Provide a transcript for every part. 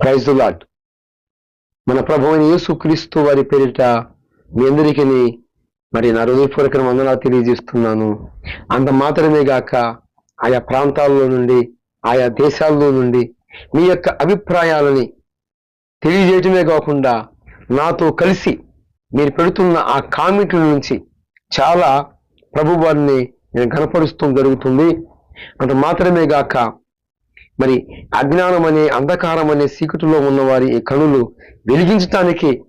Praise lot మన ప్రభు అయిన యేసుక్రీస్తు వారి పేరిట మీ అందరికీ మరి నా హృదయపూర్వక వందనాలు తెలియజేస్తున్నాను. అంత మాత్రమే గాక ఆయా ప్రాంతాల్లో నుండి ఆయా దేశాల్లో నుండి మీ యొక్క అభిప్రాయాలని తెలియజేయటమే కాకుండా నాతో కలిసి మీరు పెడుతున్న ఆ కామెంట్ల నుంచి చాలా ప్రభువారిని నేను కనపరుస్తూ జరుగుతుంది. అంత మాత్రమే గాక మరి అజ్ఞానం అనే అంధకారం అనే సీకటిలో ఉన్నవారి ఈ కనులు వెలిగించటానికి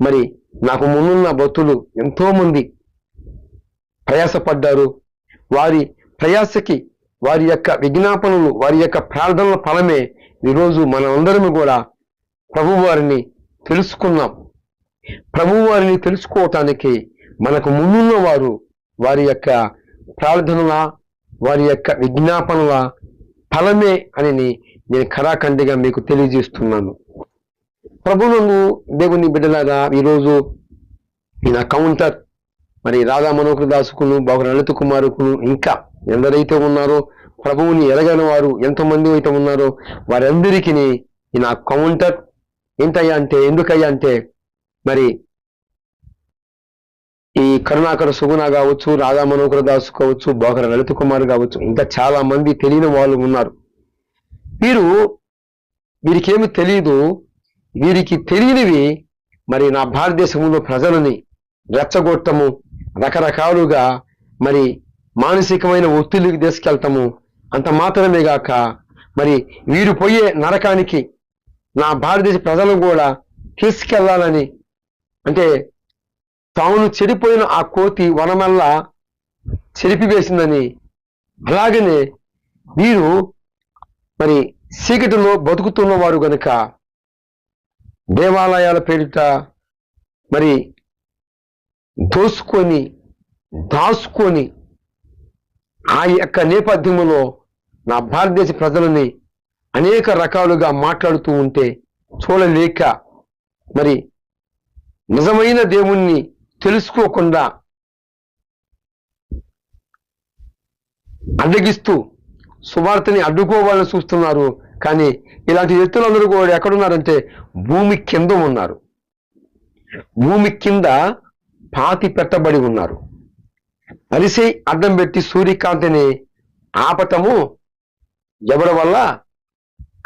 మరి నాకు ముందున్న భక్తులు ఎంతో మంది ప్రయాసపడ్డారు. వారి ప్రయాసకి వారి యొక్క విజ్ఞాపనలు వారి యొక్క ప్రార్థనల ఫలమే ఈరోజు మనందరం కూడా ప్రభువారిని తెలుసుకున్నాం. ప్రభువారిని తెలుసుకోవటానికి మనకు ముందున్న వారు వారి యొక్క ప్రార్థనల వారి యొక్క విజ్ఞాపనల ఫలమే అని నేను ఖరాఖండిగా మీకు తెలియజేస్తున్నాను. ప్రభునందు దేవుని బిడ్డలాగా ఈరోజు నా కౌంటర్ మరి రాధా మనోహర్ దాసుకును బాబు లలిత కుమారుకును ఇంకా ఎందరైతే ఉన్నారో ప్రభువుని ఎరగని వారు ఎంతమంది అయితే ఉన్నారో వారందరికీ ఈయన నా కౌంటర్. ఎంతయ్యా అంటే ఎందుకయ్యా అంటే మరి ఈ కరుణాకర సుగుణ కావచ్చు రాధా మనోహర దాస్ కావచ్చు బోకర లలిత కుమార్ కావచ్చు ఇంకా చాలా మంది తెలియని వాళ్ళు ఉన్నారు. వీరు వీరికేమి తెలియదు వీరికి తెలియనివి మరి నా భారతదేశంలో ప్రజలని రెచ్చగొట్టము రకరకాలుగా మరి మానసికమైన ఒత్తిడికి తీసుకెళ్తాము అంత మాత్రమే గాక మరి వీరు పోయే నరకానికి నా భారతదేశ ప్రజలను కూడా తీసుకెళ్ళాలని అంటే తాను చెడిపోయిన ఆ కోతి వనమల్ల చెరిపివేసిందని. అలాగనే వీరు మరి చీకటిలో బతుకుతున్న వారు గనుక దేవాలయాల పేరిట మరి దోసుకొని దాసుకొని ఆ యొక్క నేపథ్యంలో నా భారతదేశ ప్రజలని అనేక రకాలుగా మాట్లాడుతూ ఉంటే చూడలేక మరి నిజమైన దేవుణ్ణి తెలుసుకోకుండా అడ్డగిస్తూ సువార్తని అడ్డుకోవాలని చూస్తున్నారు. కానీ ఇలాంటి వ్యక్తులందరూ కూడా ఎక్కడున్నారంటే భూమి కింద ఉన్నారు. భూమి కింద పాతి పెట్టబడి ఉన్నారు. అలిసే అడ్డం పెట్టి సూర్యకాంతిని ఆపటము ఎవరి వల్ల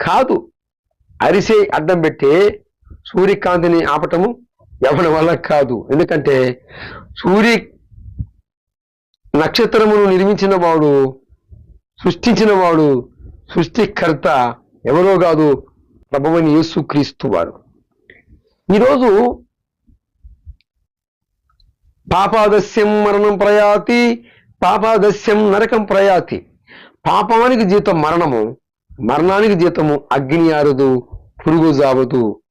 కాదు. అరిసే అడ్డం పెట్టి సూర్యకాంతిని ఆపటము ఎవరి వల్ల కాదు. ఎందుకంటే సూర్య నక్షత్రమును నిర్మించిన వాడు సృష్టించిన వాడు సృష్టికర్త ఎవరో కాదు ప్రభువని యేసుక్రీస్తు వారు. ఈరోజు పాపాదస్యం మరణం ప్రయాతి పాపాదస్యం నరకం ప్రయాతి. పాపానికి జీతం మరణము మరణానికి జీతము అగ్ని ఆరదు పురుగు జావదు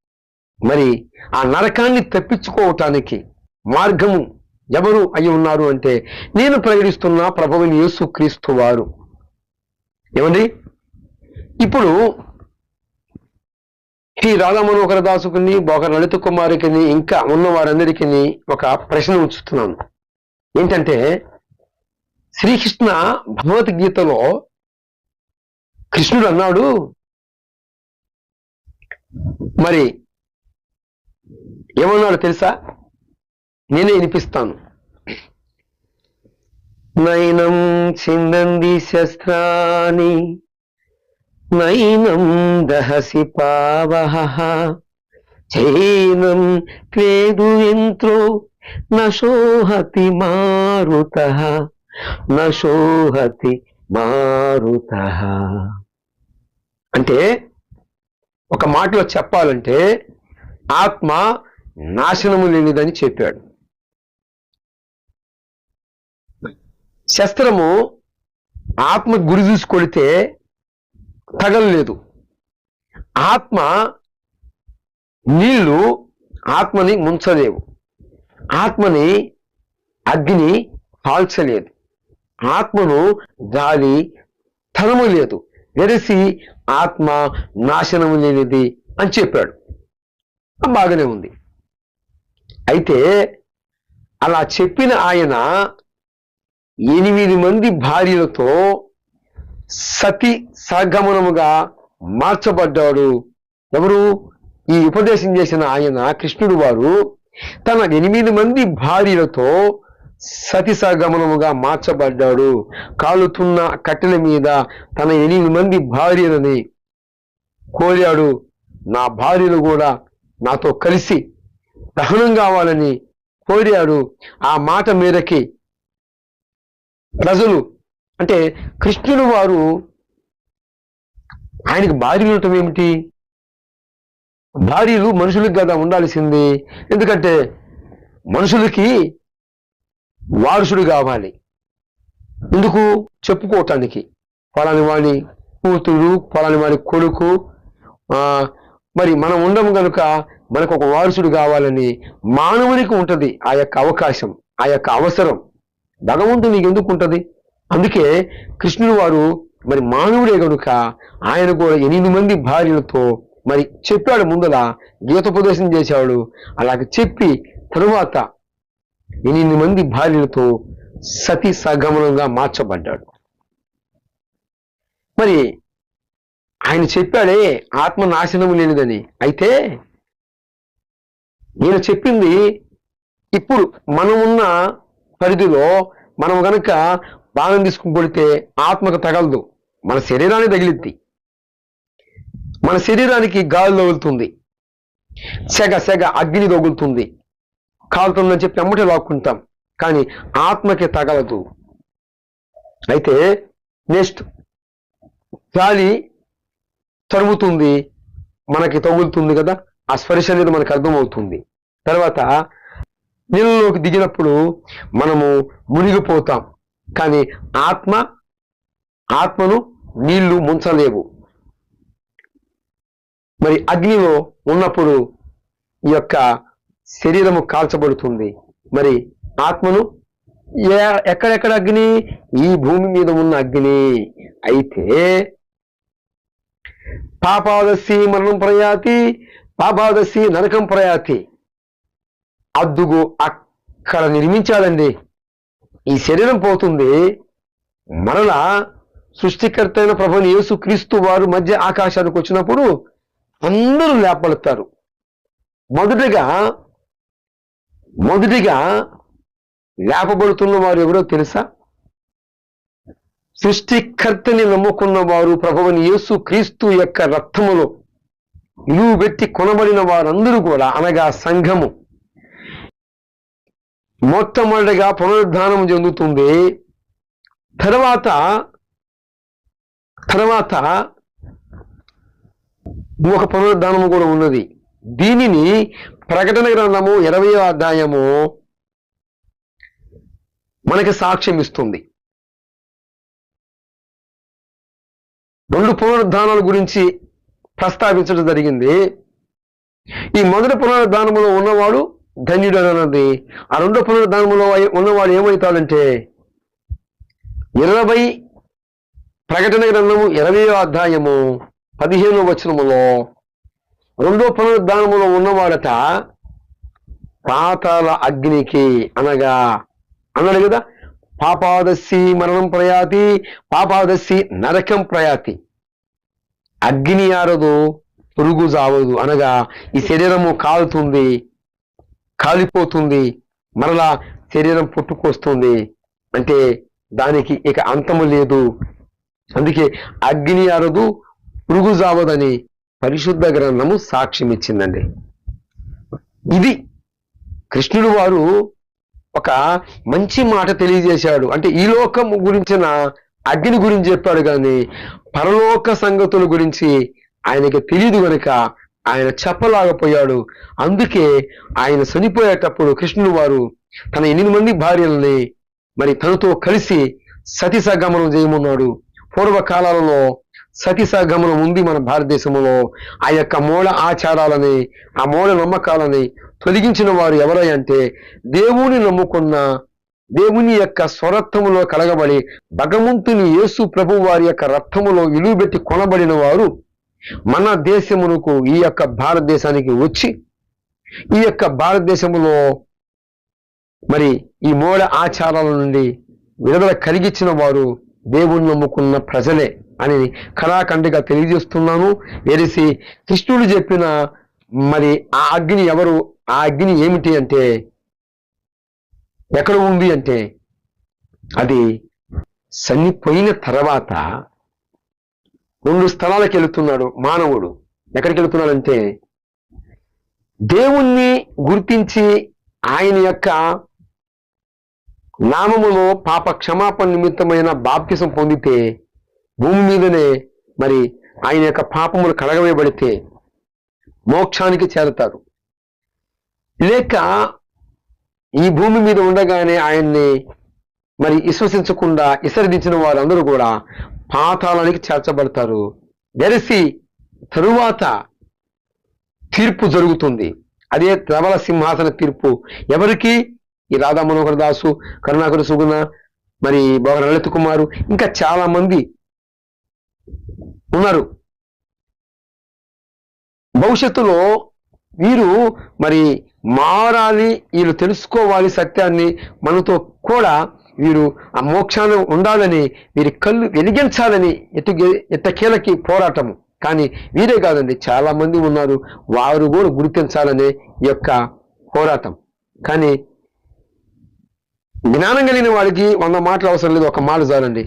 మరి ఆ నరకాన్ని తప్పించుకోవటానికి మార్గము ఎవరు అయి ఉన్నారు అంటే నేను ప్రకటిస్తున్న ప్రభువుని యేసు క్రీస్తు వారు. ఏమండి? ఇప్పుడు శ్రీ రాధా మనోహర దాసుకుని ఒక లలిత కుమారికి ఇంకా ఉన్న వారందరికీ ఒక ప్రశ్న ఉంచుతున్నాను. ఏంటంటే శ్రీకృష్ణ భగవద్గీతలో కృష్ణుడు అన్నాడు మరి ఏమన్నాడు తెలుసా? నేనే వినిపిస్తాను. నయనం చిందంది శస్త్రాని నయనం దహసి పావహ చైనం క్రేదు యంత్రో నశోహతి మారుత నశోహతి మారుత. అంటే ఒక మాటలో చెప్పాలంటే ఆత్మ నాశనము లేనిదని చెప్పాడు. శస్త్రము ఆత్మ గురి చూసి కొడితే తగలలేదు. ఆత్మ నీళ్ళు ఆత్మని ముంచలేవు. ఆత్మని అగ్ని కాల్చలేదు. ఆత్మను గాలి తనము లేదు. వెరసి ఆత్మ నాశనము లేనిది అని చెప్పాడు. బాగానే ఉంది. అయితే అలా చెప్పిన ఆయన ఎనిమిది మంది భార్యలతో సతి సగమనముగా మార్చబడ్డాడు. ఎవరు? ఈ ఉపదేశం చేసిన ఆయన కృష్ణుడు వారు తన ఎనిమిది మంది భార్యలతో సతి సగమనముగా మార్చబడ్డాడు. కాలుతున్న కట్టెల మీద తన ఎనిమిది మంది భార్యలని కోరాడు. నా భార్యలు కూడా నాతో కలిసి దహనం కావాలని కోరాడు. ఆ మాట మేరకి ప్రజలు అంటే కృష్ణుడు వారు ఆయనకి భార్యలు ఉండటం ఏమిటి? భార్యలు మనుషులకు కదా ఉండాల్సింది. ఎందుకంటే మనుషులకి వారసుడు కావాలి. ఎందుకు? చెప్పుకోవటానికి. పలాని వాడి కూతురు పలాని వాడి కొడుకు మరి మనం ఉండము కనుక మనకు ఒక వారసుడు కావాలని మానవునికి ఉంటుంది ఆ యొక్క అవకాశం ఆ యొక్క అవసరం. భగవంతుడు నీకు ఎందుకు ఉంటుంది అందుకే కృష్ణుడు వారు మరి మానవుడే కనుక ఆయన కూడా ఎనిమిది మంది భార్యలతో మరి చెప్పాడు ముందల గీతోపదేశం చేశాడు. అలాగ చెప్పి తరువాత ఎనిమిది మంది భార్యలతో సతి సగమనంగా మార్చబడ్డాడు. మరి ఆయన చెప్పాడే ఆత్మ నాశనం లేనిదని. అయితే నేను చెప్పింది ఇప్పుడు మనం ఉన్న పరిధిలో మనం గనక బాణం తీసుకుని కొడితే ఆత్మకు తగలదు. మన శరీరాన్ని తగిలిద్ది. మన శరీరానికి గాలి తగులుతుంది. సెగ సెగ అగ్ని తగులుతుంది. కాలుతుందని చెప్పి అమ్మటే లాక్కుంటాం. కానీ ఆత్మకి తగలదు. అయితే నెక్స్ట్ గాలి తరుముతుంది మనకి తగులుతుంది కదా. ఆ స్పర్శ అనేది మనకు అర్థమవుతుంది. తర్వాత నీళ్ళలోకి దిగినప్పుడు మనము మునిగిపోతాం. కానీ ఆత్మ ఆత్మను నీళ్ళు ముంచలేవు. మరి అగ్నిలో ఉన్నప్పుడు ఈ యొక్క శరీరము కాల్చబడుతుంది. మరి ఆత్మను ఎక్కడెక్కడ అగ్ని? ఈ భూమి మీద ఉన్న అగ్ని. అయితే పాపాదస్సి మరణం ప్రయాతి పాపాదశి నరకం ప్రయాతి. అద్దుగు అక్కడ నిర్మించాడండి ఈ శరీరం పోతుంది. మరలా సృష్టికర్త అయిన ప్రభుని యేసు క్రీస్తు వారు మధ్య ఆకాశానికి వచ్చినప్పుడు అందరూ లేపలుతారు. మొదటిగా మొదటిగా లేపబడుతున్న వారు ఎవరో తెలుసా? సృష్టికర్తని నమ్ముకున్న వారు ప్రభువుని యేసు క్రీస్తు యొక్క రక్తములో. నిలువు పెట్టి కొనబడిన వారందరూ కూడా అనగా సంఘము. మొట్టమొదటిగా పునరుద్ధానం చెందుతుంది తర్వాత తర్వాత ఒక పునరుద్ధానము కూడా ఉన్నది. దీనిని ప్రకటన గ్రంథము ఇరవై అధ్యాయము మనకి సాక్ష్యం ఇస్తుంది. రెండు పునరుద్ధానాల గురించి ప్రస్తావించడం జరిగింది. ఈ మొదటి పునరుద్ధానములో ఉన్నవాడు ధన్యుడు అన్నది ఆ రెండో పునరుద్ధానములో ఉన్నవాడు ఏమవుతాడంటే ఇరవై ప్రకటన గ్రంథము ఇరవయో అధ్యాయము పదిహేనో వచనములో రెండో పునరుద్ధానములో ఉన్నవాడట పాతాల అగ్నికి అనగా అన్నాడు కదా పాపాదశి మరణం ప్రయాతి పాపాదశి నరకం ప్రయాతి. అగ్ని ఆరదు పురుగు జావదు అనగా ఈ శరీరము కాలుతుంది కాలిపోతుంది మరలా శరీరం పుట్టుకొస్తుంది. అంటే దానికి ఇక అంతము లేదు. అందుకే అగ్ని అరదు పురుగు జావదని పరిశుద్ధ గ్రంథము సాక్ష్యం ఇచ్చిందండి ఇది కృష్ణుడు వారు ఒక మంచి మాట తెలియజేశాడు. అంటే ఈ లోకం గురించిన అగ్ని గురించి చెప్పాడు కానీ పరలోక సంగతుల గురించి ఆయనకి తెలియదు గనుక ఆయన చెప్పలాగపోయాడు అందుకే ఆయన చనిపోయేటప్పుడు కృష్ణుడు వారు తన ఎనిమిది మంది భార్యల్ని మరి తనతో కలిసి సతి సగమనం చేయమన్నాడు. పూర్వకాలాలలో సతి సగమనం ఉంది మన భారతదేశంలో. ఆ యొక్క మూల ఆచారాలని ఆ మూల నమ్మకాలని తొలగించిన వారు ఎవరై అంటే దేవుని నమ్ముకున్న దేవుని యొక్క స్వరత్వములో కలగబడి భగవంతుని యేసు ప్రభు వారి యొక్క రక్తములో ఇలువబెట్టి కొనబడిన వారు మన దేశమునకు ఈ యొక్క భారతదేశానికి వచ్చి ఈ యొక్క భారతదేశములో మరి ఈ మూల ఆచారాల నుండి విడుదల కలిగించిన వారు దేవుని నమ్ముకున్న ప్రజలే అని కళాఖండిగా తెలియజేస్తున్నాను. ఎరిసి కృష్ణుడు చెప్పిన మరి ఆ అగ్ని ఎవరు ఆ అగ్ని ఏమిటి అంటే ఎక్కడ ఉంది అంటే అది చనిపోయిన తర్వాత రెండు స్థలాలకు వెళుతున్నాడు మానవుడు. ఎక్కడికి వెళుతున్నాడంటే దేవుణ్ణి గుర్తించి ఆయన యొక్క నామములో పాప క్షమాపణ నిమిత్తమైన బాప్తిసం పొందితే భూమి మీదనే మరి ఆయన యొక్క పాపములు కడగవేయబడితే మోక్షానికి చేరతారు. లేక ఈ భూమి మీద ఉండగానే ఆయన్ని మరి విశ్వసించకుండా విసర్జించిన వారందరూ కూడా పాతాళానికి చేర్చబడతారు. వెరసి తరువాత తీర్పు జరుగుతుంది. అదే ప్రబల సింహాసన తీర్పు. ఎవరికి? ఈ రాధా మనోహర్ దాసు కరుణాకర సుగుణ మరి బోగర లలిత కుమారు ఇంకా చాలా మంది ఉన్నారు. భవిష్యత్తులో వీరు మరి మారాలి వీళ్ళు తెలుసుకోవాలి సత్యాన్ని మనతో కూడా వీరు ఆ మోక్షాన్ని ఉండాలని వీరి కళ్ళు వెలిగించాలని ఎటు ఎట్టకేలకి పోరాటము కానీ వీరే కాదండి చాలా మంది ఉన్నారు వారు కూడా గుర్తించాలనే యొక్క పోరాటం. కానీ జ్ఞానం కలిగిన వాడికి వంద మాటలు అవసరం లేదు ఒక మాట చాలండి.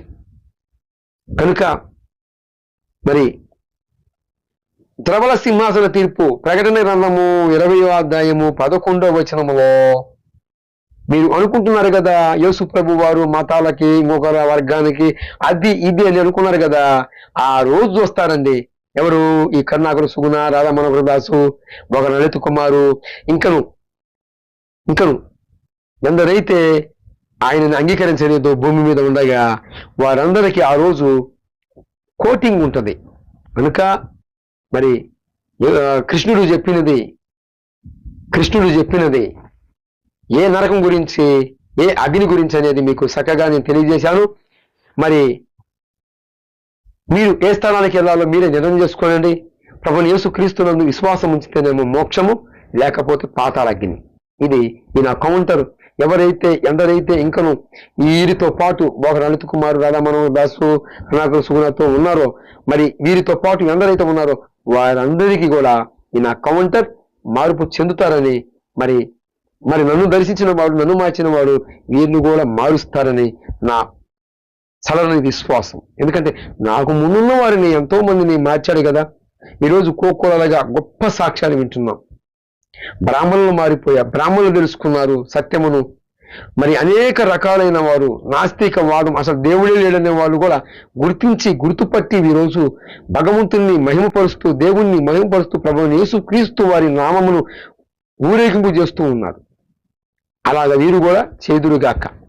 కనుక మరి ద్రవల సింహాసన తీర్పు ప్రకటన గ్రంథము ఇరవయో అధ్యాయము పదకొండవ వచనములో మీరు అనుకుంటున్నారు కదా యేసు ప్రభు వారు మతాలకి ఇంకొకర వర్గానికి అది ఇది అని అనుకున్నారు కదా ఆ రోజు వస్తారండి. ఎవరు? ఈ కరుణాకర సుగుణ రాధా మనోహర దాసు ఒక లలిత కుమారు ఇంకను ఇంకను. ఎందరైతే ఆయనని అంగీకరించలేదు భూమి మీద ఉండగా వారందరికీ ఆ రోజు కోటింగ్ ఉంటుంది. కనుక మరి కృష్ణుడు చెప్పినది కృష్ణుడు చెప్పినది ఏ నరకం గురించి ఏ అగ్ని గురించి అనేది మీకు చక్కగా నేను తెలియజేశాను. మరి మీరు ఏ స్థానానికి వెళ్ళాలో మీరే నిర్ణయం చేసుకోనండి. ప్రభుని యేసు క్రీస్తునందు విశ్వాసం ఉంచితేనేమో మోక్షము లేకపోతే పాతాళ అగ్ని ఇది ఈ నా కౌంటర్. ఎవరైతే ఎందరైతే ఇంకను వీరితో పాటు బోగ లలిత్ కుమార్ రాధామనోహర్ దాసు నాకు సుగుణతో ఉన్నారో మరి వీరితో పాటు ఎందరైతే ఉన్నారో వారందరికీ కూడా ఈ నా కౌంటర్ మార్పు చెందుతారని మరి మరి నన్ను దర్శించిన వాడు నన్ను మార్చిన వాడు వీరిని కూడా మారుస్తారని నా చలని విశ్వాసం. ఎందుకంటే నాకు ముందున్న వారిని ఎంతో మందిని మార్చాడు కదా. ఈరోజు కోకోలగా గొప్ప సాక్ష్యాలు వింటున్నాం. బ్రాహ్మణులు మారిపోయారు బ్రాహ్మణులు తెలుసుకున్నారు సత్యమును. మరి అనేక రకాలైన వారు నాస్తిక వాదం అసలు దేవుడే లేడనే వాళ్ళు కూడా గుర్తించి గుర్తుపట్టి ఈరోజు భగవంతుణ్ణి మహిమపరుస్తూ దేవుణ్ణి మహిమపరుస్తూ ప్రభుని యేసు క్రీస్తు వారి నామమును ఊరేగింపు చేస్తూ ఉన్నారు. అలాగ వీరు కూడా చేదురుగాక.